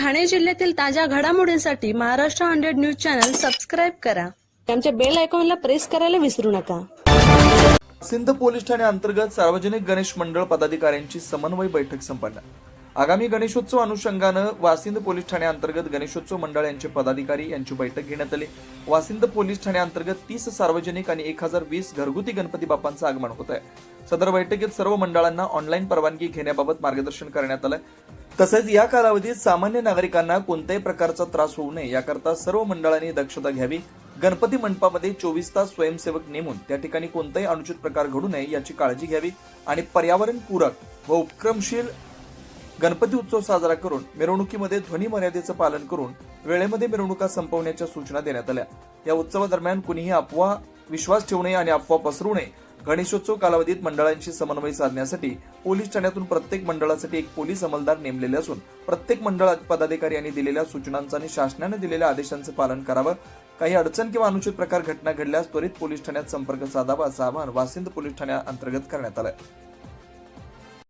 ठाणे जिल्ह्यातील ताज्या घडामोडींसाठी Maharashtra hundred news channel subscribe करा. आमच्या बेल आयकॉनला प्रेस करायला विसरू नका. सिंध पोलीस ठाणे अंतर्गत सार्वजनिक गणेश मंडळ पदाधिकाऱ्यांची समन्वय बैठक संपन्न. आगामी गणेशोत्सव अनुषंगानं वासिंद पोलीस ठाण्याअंतर्गत गणेशोत्सव मंडळ यांचे पदाधिकारी यांची बैठक घेण्यात आली. वासिंद पोलीस ठाण्याअंतर्गत तीस सार्वजनिक आणि एक हजार वीस घरगुती गणपती बाप्पांचं आगमन होत आहे सदर बैठकीत सर्व मंडळांना ऑनलाईन परवानगी घेण्याबाबत मार्गदर्शन करण्यात आलं तसेच या कालावधीत सामान्य नागरिकांना कोणत्याही प्रकारचा त्रास होऊ नये याकरता सर्व मंडळांनी दक्षता घ्यावी. गणपती मंडपामध्ये चोवीस तास स्वयंसेवक नेमून त्या ठिकाणी कोणताही अनुचित प्रकार घडू नये याची काळजी घ्यावी आणि पर्यावरणपूरक व उपक्रमशील गणपती उत्सव साजरा करून मिरवणुकीमध्ये ध्वनी मर्यादेचं पालन करून वेळेमध्ये मिरवणुका संपवण्याच्या सूचना देण्यात आल्या. या उत्सवादरम्यान कुणीही अफवा विश्वास ठेवू नये आणि अफवा पसरू नये गणेशोत्सव कालावधीत मंडळांशी समन्वय साधण्यासाठी पोलीस ठाण्यातून प्रत्येक मंडळासाठी एक पोलीस अंमलदार नेमलेले असून प्रत्येक मंडळ पदाधिकारी यांनी दिलेल्या सूचनांचं आणि शासनाने दिलेल्या आदेशांचं पालन करावं. काही अडचण किंवा अनुचित प्रकार घटना घडल्यास त्वरित पोलीस ठाण्यात संपर्क साधावा असं आवाहन वासिंद पोलीस ठाण्या अंतर्गत करण्यात आलं